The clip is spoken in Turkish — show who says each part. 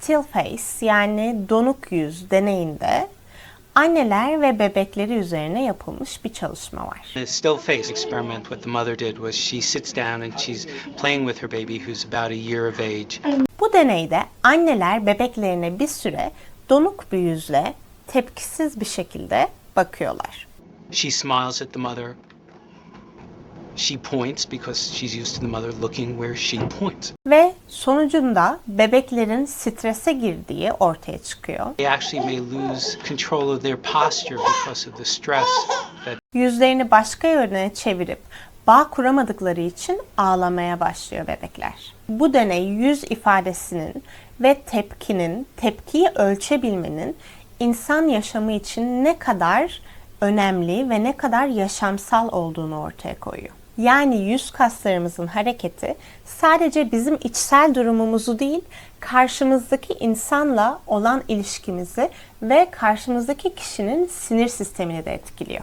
Speaker 1: still face yani donuk yüz deneyinde anneler ve bebekleri üzerine yapılmış bir çalışma var.
Speaker 2: The still face experiment, what the mother did was she sits down and she's playing with her baby who's about a year of age.
Speaker 1: Bu deneyde anneler bebeklerine bir süre donuk bir yüzle tepkisiz bir şekilde bakıyorlar.
Speaker 2: She smiles at the mother. She points because she's used to the mother looking where she points.
Speaker 1: Ve sonucunda bebeklerin strese girdiği ortaya çıkıyor.
Speaker 2: They actually may lose control of their posture because of the stress that
Speaker 1: Yüzlerini başka yöne çevirip bağ kuramadıkları için ağlamaya başlıyor bebekler. Bu deney yüz ifadesinin ve tepkinin, tepkiyi ölçebilmenin insan yaşamı için ne kadar önemli ve ne kadar yaşamsal olduğunu ortaya koyuyor. Yani yüz kaslarımızın hareketi sadece bizim içsel durumumuzu değil, karşımızdaki insanla olan ilişkimizi ve karşımızdaki kişinin sinir sistemini de etkiliyor.